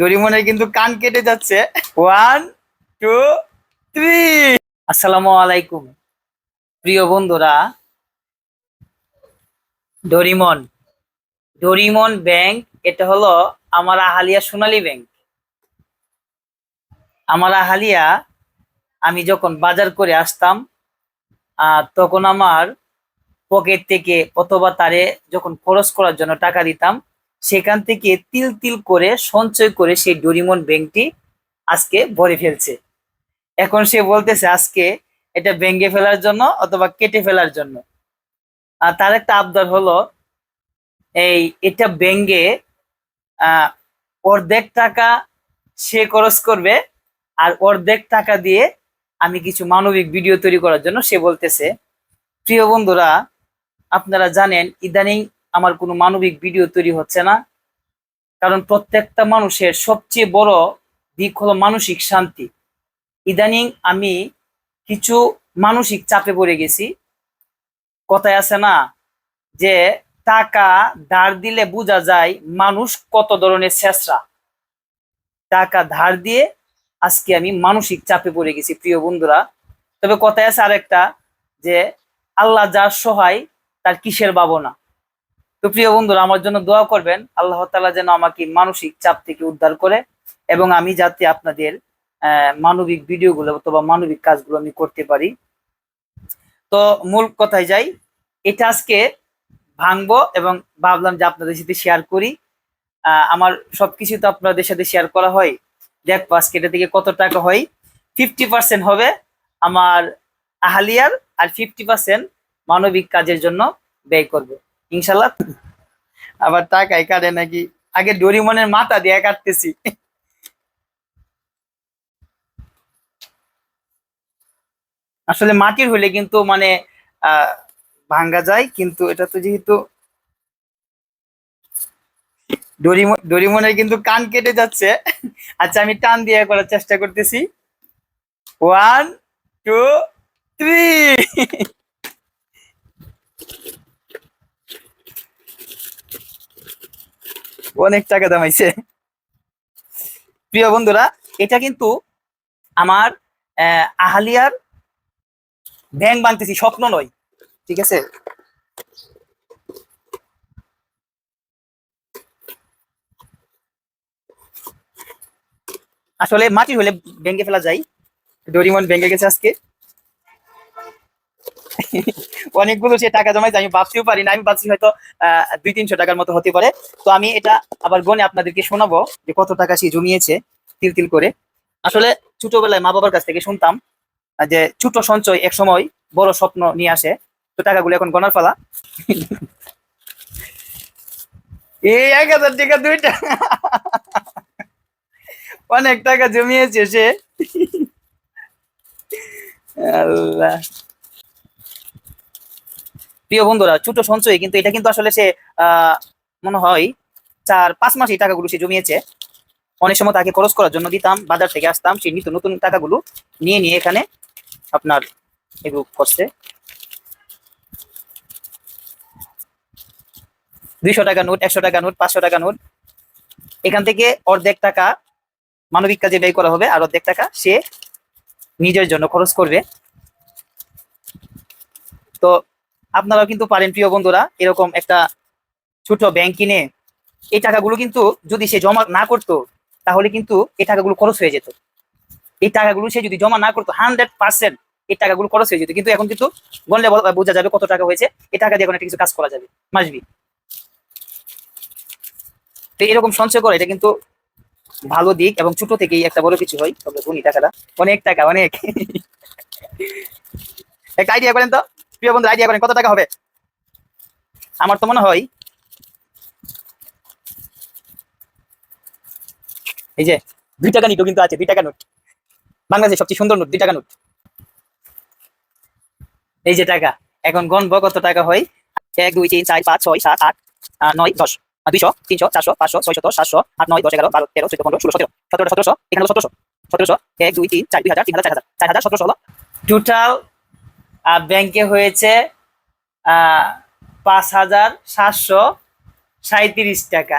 ডরিমনের কিন্তু কান কেটে যাচ্ছে। ওয়ান টু থ্রি আসসালামু আলাইকুম। প্রিয় বন্ধুরা, ডরিমন ডরিমন ব্যাংক, এটা হলো আমার আহালিয়া সোনালী ব্যাংক। আমার আহালিয়া, আমি যখন বাজার করে আসতাম তখন আমার পকেট থেকে অথবা তারে যখন খরচ করার জন্য টাকা দিতাম সেখান থেকে তিল তিল করে সঞ্চয় করে সেই ডরিমন ব্যাংকটি আজকে ভরে ফেলছে। এখন সে বলতেছে, আজকে এটা ভেঙে ফেলার জন্য অথবা কেটে ফেলার জন্য। আর তার একটা আবদার হলো, এই, এটা ভেঙে আহ অর্ধেক টাকা সে খরচ করবে আর অর্ধেক টাকা দিয়ে আমি কিছু মানবিক ভিডিও তৈরি করার জন্য। সে বলতেছে, প্রিয় বন্ধুরা, আপনারা জানেন, ইদানিং আমার কোনো মানবিক ভিডিও তৈরি হচ্ছে না। কারণ প্রত্যেকটা মানুষের সবচেয়ে বড় দিক হলো মানসিক শান্তি। ইদানিং আমি কিছু মানসিক চাপে পড়ে গেছি। কথায় আছে না যে, টাকা ধার দিলে বোঝা যায় মানুষ কত ধরনের শেষরা। টাকা ধার দিয়ে আজকে আমি মানসিক চাপে পড়ে গেছি, প্রিয় বন্ধুরা। তবে কথায় আছে আরেকটা যে, আল্লাহ যার সহায় তার কিসের ভাবনা তো প্রিয় বন্ধুরা, আমার জন্য দোয়া করবেন, আল্লাহ তাআলা যেন আমাকে মানসিক চাপ থেকে উদ্ধার করে এবং আমি যাতে আপনাদের মানবিক ভিডিওগুলো অথবা মানবিক কাজগুলো আমি করতে পারি। তো মূল কথায় যাই, এটা আজকে ভাঙবো এবং ভাবলাম যে আপনাদের সাথে শেয়ার করি। আমার সবকিছু তো আপনাদের সাথে শেয়ার করা হয়। দেখব আজকে এটা থেকে কত টাকা হয়? ফিফটি পার্সেন্ট হবে আমার আহালিয়ার আর ফিফটি পার্সেন্ট মানবিক কাজের জন্য ব্যয় করব। ইনশাল্লাহ। আবার টাকায় কাটে নাকি? আগে ডরিমনের মাথা দিয়ে কাটতেছি। আসলে মাটির হলে কিন্তু মানে ভাঙ্গা যায়, কিন্তু এটা তো যেহেতু ডরিমন ডরিমনের কিন্তু কান কেটে যাচ্ছে। আচ্ছা আমি টান দিয়ে করার চেষ্টা করতেছি। ওয়ান টু থ্রি অনেক টাকা দামাইছে। প্রিয় বন্ধুরা এটা কিন্তু আমার আহ, আহালিয়ার ব্যাং বানতেছি স্বপ্ন নয় ঠিক আছে? আসলে মাটি হলে ভেঙে ফেলা যায়। ডরিমন ভেঙে গেছে আজকে। অনেকগুলো সে টাকা জমাইছে, আমি ভাবতেও পারি না। আমি ভাবছি হয়তো দুই তিনশো টাকার মতো হতে পারে। তো আমি এটা আবার গনে আপনাদেরকে শোনাবো যে কত টাকা সে জমিয়েছে, তিল তিল করে। আসলে ছোটবেলায় মা বাবার কাছ থেকে শুনতাম যে ছোট সঞ্চয় এক সময় বড় স্বপ্ন নিয়ে আসে। তো টাকাগুলো এখন গনার ফেলা এই এক হাজার টাকা, দুইটা। অনেক টাকা জমিয়েছে সে। আল্লাহ। প্রিয় বন্ধুরা, ছোট সঞ্চয়, কিন্তু এটা কিন্তু আসলে সে মনে হয় চার, পাঁচ মাস এই টাকাগুলো সে জমিয়েছে। অনেক সময় তাকে খরচ করার জন্য দিতাম, বাজার থেকে আসতাম, সে নিত নতুন টাকাগুলো নিয়ে নিয়ে এখানে আপনার এগুলো করছে। দুইশো টাকা নোট, একশো টাকা নোট, পাঁচশো টাকা নোট। এখান থেকে অর্ধেক টাকা মানবিক কাজে ব্যয় করা হবে, আর অর্ধেক টাকা সে নিজের জন্য খরচ করবে। তো আপনারাও কিন্তু পারেন, প্রিয় বন্ধুরা, এরকম একটা ছোট ব্যাংক কিনে এই টাকাগুলো কিন্তু যদি সে জমা না করতো, তাহলে কিন্তু এই টাকাগুলো খরচ হয়ে যেত। এই টাকাগুলো সে যদি জমা না করতো হান্ড্রেড পার্সেন্ট এই টাকাগুলো খরচ হয়ে যেত। কিন্তু এখন কিন্তু গণলে বোঝা যাবে কত টাকা হয়েছে। এই টাকা দিয়ে এখন একটা কিছু কাজ করা যাবে, মাসবি। তো এরকম সঞ্চয় করা, এটা কিন্তু ভালো দিক এবং ছোট থেকেই একটা বড় কিছু হয়। তবে গুণী টাকাটা অনেক টাকা, অনেক। একটা আইডিয়া করেন তো? প্রিয় বন্ধু আইডিয়া করেন কত টাকা হবে? আমার তো মনে হয় এই যে দুই টাকা নিটো কিন্তু আছে দুই টাকা নোট। বাংলাদেশের সবচেয়ে সুন্দর নোট দুই টাকা নোট। এই যে টাকা, এখন গণব কত টাকা হয়? এক, দুই, তিন, চার, পাঁচ, ছয়, সাত, আট নয়, দশ। দুইশো, তিনশো, চারশো, পাঁচশো, ছয়শো, দশ, সাতশো, আট, নয়, দশ, এগারো, বারো, তেরো, চোদ্দ, পনেরো, ষোলো, সতেরো। সতেরো সতেরোশো, এখানে সতেরোশো। সতেরোশো, এক, দুই, তিন, চার, দুই হাজার, তিন হাজার, চার হাজার চার হাজার সতেরোশো হলো। টোটাল ব্যাংকে হয়েছে পাঁচ হাজার সাতশো সাঁত্রিশ টাকা।